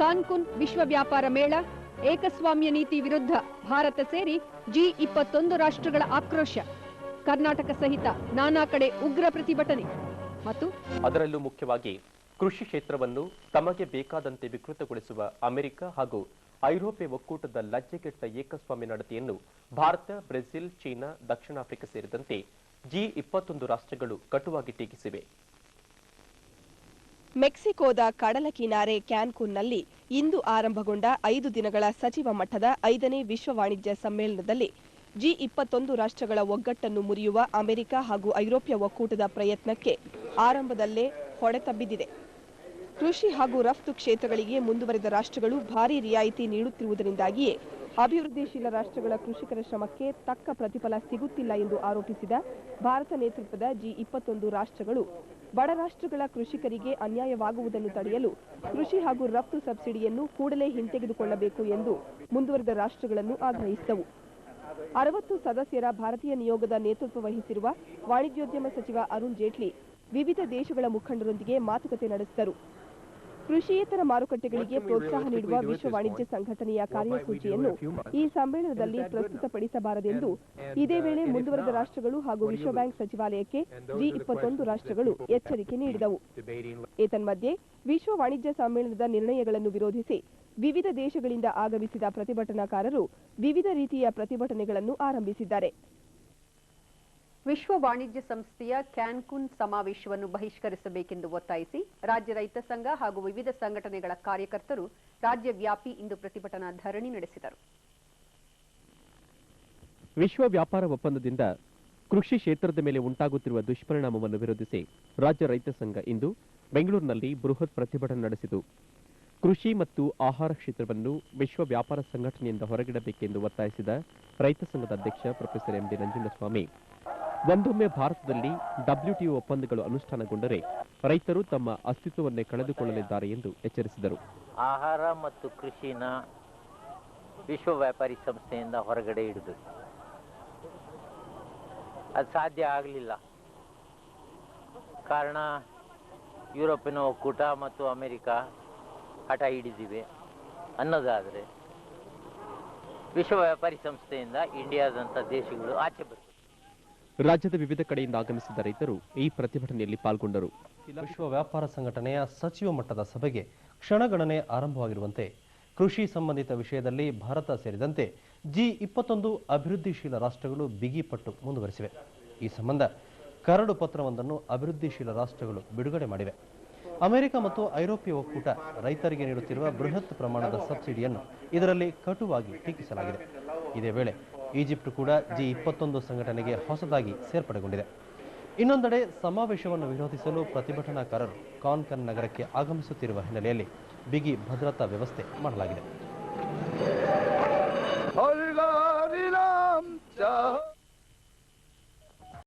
ಕಾನ್ಕುನ್ ವಿಶ್ವ ವ್ಯಾಪಾರ ಮೇಳ, ಏಕಸ್ವಾಮ್ಯ ನೀತಿ ವಿರುದ್ಧ ಭಾರತ ಸೇರಿ ಜಿ ಇಪ್ಪತ್ತೊಂದು ರಾಷ್ಟ್ರಗಳ ಆಕ್ರೋಶ, ಕರ್ನಾಟಕ ಸಹಿತ ನಾನಾ ಕಡೆ ಉಗ್ರ ಪ್ರತಿಭಟನೆ. ಮತ್ತು ಅದರಲ್ಲೂ ಮುಖ್ಯವಾಗಿ ಕೃಷಿ ಕ್ಷೇತ್ರವನ್ನು ತಮಗೆ ಬೇಕಾದಂತೆ ವಿಕೃತಗೊಳಿಸುವ ಅಮೆರಿಕ ಹಾಗೂ ಐರೋಪ್ಯ ಒಕ್ಕೂಟದ ಲಜ್ಜೆಗೆಟ್ಟ ಏಕಸ್ವಾಮ್ಯ ನಡತೆಯನ್ನು ಭಾರತ, ಬ್ರೆಜಿಲ್, ಚೀನಾ, ದಕ್ಷಿಣ ಆಫ್ರಿಕಾ ಸೇರಿದಂತೆ ಜಿ ಇಪ್ಪತ್ತೊಂದು ರಾಷ್ಟ್ರಗಳು ಕಟುವಾಗಿ ಟೀಕಿಸಿವೆ. ಮೆಕ್ಸಿಕೋದ ಕಡಲ ಕಿನಾರೆ ಕ್ಯಾನ್ಕುನ್ನಲ್ಲಿ ಇಂದು ಆರಂಭಗೊಂಡ ಐದು ದಿನಗಳ ಸಚಿವ ಮಟ್ಟದ ಐದನೇ ವಿಶ್ವ ವಾಣಿಜ್ಯ ಸಮ್ಮೇಳನದಲ್ಲಿ ಜಿ ಇಪ್ಪತ್ತೊಂದು ರಾಷ್ಟ್ರಗಳ ಒಗ್ಗಟ್ಟನ್ನು ಮುರಿಯುವ ಅಮೆರಿಕ ಹಾಗೂ ಐರೋಪ್ಯ ಒಕ್ಕೂಟದ ಪ್ರಯತ್ನಕ್ಕೆ ಆರಂಭದಲ್ಲೇ ಹೊಡೆತ ಬಿದ್ದಿದೆ. ಕೃಷಿ ಹಾಗೂ ರಫ್ತು ಕ್ಷೇತ್ರಗಳಿಗೆ ಮುಂದುವರೆದ ರಾಷ್ಟ್ರಗಳು ಭಾರಿ ರಿಯಾಯಿತಿ ನೀಡುತ್ತಿರುವುದರಿಂದಾಗಿಯೇ ಅಭಿವೃದ್ಧಿಶೀಲ ರಾಷ್ಟ್ರಗಳ ಕೃಷಿಕರ ಶ್ರಮಕ್ಕೆ ತಕ್ಕ ಪ್ರತಿಫಲ ಸಿಗುತ್ತಿಲ್ಲ ಎಂದು ಆರೋಪಿಸಿದ ಭಾರತ ನೇತೃತ್ವದ ಜಿ ಇಪ್ಪತ್ತೊಂದು ರಾಷ್ಟ್ರಗಳು ಬಡ ರಾಷ್ಟ್ರಗಳ ಕೃಷಿಕರಿಗೆ ಅನ್ಯಾಯವಾಗುವುದನ್ನು ತಡೆಯಲು ಕೃಷಿ ಹಾಗೂ ರಫ್ತು ಸಬ್ಸಿಡಿಯನ್ನು ಕೂಡಲೇ ಹಿಂತೆಗೆದುಕೊಳ್ಳಬೇಕು ಎಂದು ಮುಂದುವರೆದ ರಾಷ್ಟ್ರಗಳನ್ನು ಆಗ್ರಹಿಸಿದವು. ಅರವತ್ತು ಸದಸ್ಯರ ಭಾರತೀಯ ನಿಯೋಗದ ನೇತೃತ್ವ ವಹಿಸಿರುವ ವಾಣಿಜ್ಯೋದ್ಯಮ ಸಚಿವ ಅರುಣ್ ಜೇಟ್ಲಿ ವಿವಿಧ ದೇಶಗಳ ಮುಖಂಡರೊಂದಿಗೆ ಮಾತುಕತೆ ನಡೆಸಿದರು. ಕೃಷಿಯೇತರ ಮಾರುಕಟ್ಟೆಗಳಿಗೆ ಪ್ರೋತ್ಸಾಹ ನೀಡುವ ವಿಶ್ವ ವಾಣಿಜ್ಯ ಸಂಘಟನೆಯ ಕಾರ್ಯಸೂಚಿಯನ್ನು ಈ ಸಮ್ಮೇಳನದಲ್ಲಿ ಪ್ರಸ್ತುತಪಡಿಸಬಾರದೆಂದು ಇದೇ ವೇಳೆ ಮುಂದುವರೆದ ರಾಷ್ಟ್ರಗಳು ಹಾಗೂ ವಿಶ್ವ ಬ್ಯಾಂಕ್ ಸಚಿವಾಲಯಕ್ಕೆ ಜಿ ಇಪ್ಪತ್ತೊಂದು ರಾಷ್ಟ್ರಗಳು ಎಚ್ಚರಿಕೆ ನೀಡಿದವು. ಏತನ್ಮಧ್ಯೆ ವಿಶ್ವ ವಾಣಿಜ್ಯ ಸಮ್ಮೇಳನದ ನಿರ್ಣಯಗಳನ್ನು ವಿರೋಧಿಸಿ ವಿವಿಧ ದೇಶಗಳಿಂದ ಆಗಮಿಸಿದ ಪ್ರತಿಭಟನಾಕಾರರು ವಿವಿಧ ರೀತಿಯ ಪ್ರತಿಭಟನೆಗಳನ್ನು ಆರಂಭಿಸಿದ್ದಾರೆ. ವಿಶ್ವ ವಾಣಿಜ್ಯ ಸಂಸ್ಥೆಯ ಕ್ಯಾನ್ಕುನ್ ಸಮಾವೇಶವನ್ನು ಬಹಿಷ್ಕರಿಸಬೇಕೆಂದು ಒತ್ತಾಯಿಸಿ ರಾಜ್ಯ ರೈತ ಸಂಘ ಹಾಗೂ ವಿವಿಧ ಸಂಘಟನೆಗಳ ಕಾರ್ಯಕರ್ತರು ರಾಜ್ಯವ್ಯಾಪಿ ಇಂದು ಪ್ರತಿಭಟನಾ ಧರಣಿ ನಡೆಸಿದರು. ವಿಶ್ವ ವ್ಯಾಪಾರ ಒಪ್ಪಂದದಿಂದ ಕೃಷಿ ಕ್ಷೇತ್ರದ ಮೇಲೆ ಉಂಟಾಗುತ್ತಿರುವ ದುಷ್ಪರಿಣಾಮವನ್ನು ವಿರೋಧಿಸಿ ರಾಜ್ಯ ರೈತ ಸಂಘ ಇಂದು ಬೆಂಗಳೂರಿನಲ್ಲಿ ಬೃಹತ್ ಪ್ರತಿಭಟನೆ ನಡೆಸಿತು. ಕೃಷಿ ಮತ್ತು ಆಹಾರ ಕ್ಷೇತ್ರವನ್ನು ವಿಶ್ವ ವ್ಯಾಪಾರ ಸಂಘಟನೆಯಿಂದ ಹೊರಗಿಡಬೇಕೆಂದು ಒತ್ತಾಯಿಸಿದ ರೈತ ಸಂಘದ ಅಧ್ಯಕ್ಷ ಪ್ರೊಫೆಸರ್ ಎಂಡಿ ನಂಜುಂಡಸ್ವಾಮಿ ಒಂದೊಮ್ಮೆ ಭಾರತದಲ್ಲಿ ಡಬ್ಲ್ಯೂಟಿಒ ಒಪ್ಪಂದಗಳು ಅನುಷ್ಠಾನಗೊಂಡರೆ ರೈತರು ತಮ್ಮ ಅಸ್ತಿತ್ವವನ್ನೇ ಕಳೆದುಕೊಳ್ಳಲಿದ್ದಾರೆ ಎಂದು ಎಚ್ಚರಿಸಿದರು. ಆಹಾರ ಮತ್ತು ಕೃಷಿನ ವಿಶ್ವ ವ್ಯಾಪಾರಿ ಸಂಸ್ಥೆಯಿಂದ ಹೊರಗಡೆ ಇಡಬೇಕು ಅದು ಸಾಧ್ಯ ಆಗಲಿಲ್ಲ. ಕಾರಣ ಯುರೋಪಿನ ಒಕ್ಕೂಟ ಮತ್ತು ಅಮೆರಿಕ ಹಠ ಹಿಡಿದಿವೆ ಅನ್ನೋದಾದರೆ ವಿಶ್ವ ವ್ಯಾಪಾರಿ ಸಂಸ್ಥೆಯಿಂದ ಇಂಡಿಯಾದಂಥ ದೇಶಗಳು ಆಚೆ ಬರ್ತವೆ ರಾಜ್ಯದ ವಿವಿಧ ಕಡೆಯಿಂದ ಆಗಮಿಸಿದ ರೈತರು ಈ ಪ್ರತಿಭಟನೆಯಲ್ಲಿ ಪಾಲ್ಗೊಂಡರು. ವಿಶ್ವ ವ್ಯಾಪಾರ ಸಂಘಟನೆಯ ಸಚಿವ ಮಟ್ಟದ ಸಭೆಗೆ ಕ್ಷಣಗಣನೆ ಆರಂಭವಾಗಿರುವಂತೆ ಕೃಷಿ ಸಂಬಂಧಿತ ವಿಷಯದಲ್ಲಿ ಭಾರತ ಸೇರಿದಂತೆ ಜಿ ಇಪ್ಪತ್ತೊಂದು ಅಭಿವೃದ್ಧಿಶೀಲ ರಾಷ್ಟ್ರಗಳು ಬಿಗಿಪಟ್ಟು ಮುಂದುವರೆಸಿವೆ. ಈ ಸಂಬಂಧ ಕರಡು ಪತ್ರವೊಂದನ್ನು ಅಭಿವೃದ್ಧಿಶೀಲ ರಾಷ್ಟ್ರಗಳು ಬಿಡುಗಡೆ ಮಾಡಿವೆ. ಅಮೆರಿಕ ಮತ್ತು ಐರೋಪ್ಯ ಒಕ್ಕೂಟ ರೈತರಿಗೆ ನೀಡುತ್ತಿರುವ ಬೃಹತ್ ಪ್ರಮಾಣದ ಸಬ್ಸಿಡಿಯನ್ನು ಇದರಲ್ಲಿ ಕಟುವಾಗಿ ಟೀಕಿಸಲಾಗಿದೆ. ಇದೇ ವೇಳೆ ಈಜಿಪ್ಟ್ ಕೂಡ ಜಿ ಇಪ್ಪತ್ತೊಂದು ಸಂಘಟನೆಗೆ ಹೊಸದಾಗಿ ಸೇರ್ಪಡೆಗೊಂಡಿದೆ. ಇನ್ನೊಂದೆಡೆ ಸಮಾವೇಶವನ್ನು ವಿರೋಧಿಸಲು ಪ್ರತಿಭಟನಾಕಾರರು ಕಾನ್ಕನ್ ನಗರಕ್ಕೆ ಆಗಮಿಸುತ್ತಿರುವ ಹಿನ್ನೆಲೆಯಲ್ಲಿ ಬಿಗಿ ಭದ್ರತಾ ವ್ಯವಸ್ಥೆ ಮಾಡಲಾಗಿದೆ.